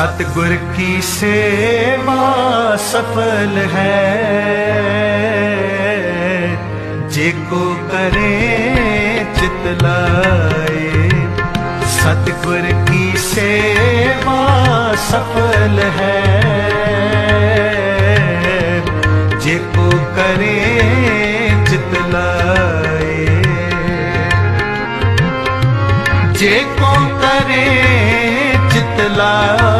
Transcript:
सतगुर की सेवा सफल है जेको करे चित लाए सतगुर की सेवा सफल है जेको करे चित लाए जे को करे चित लाए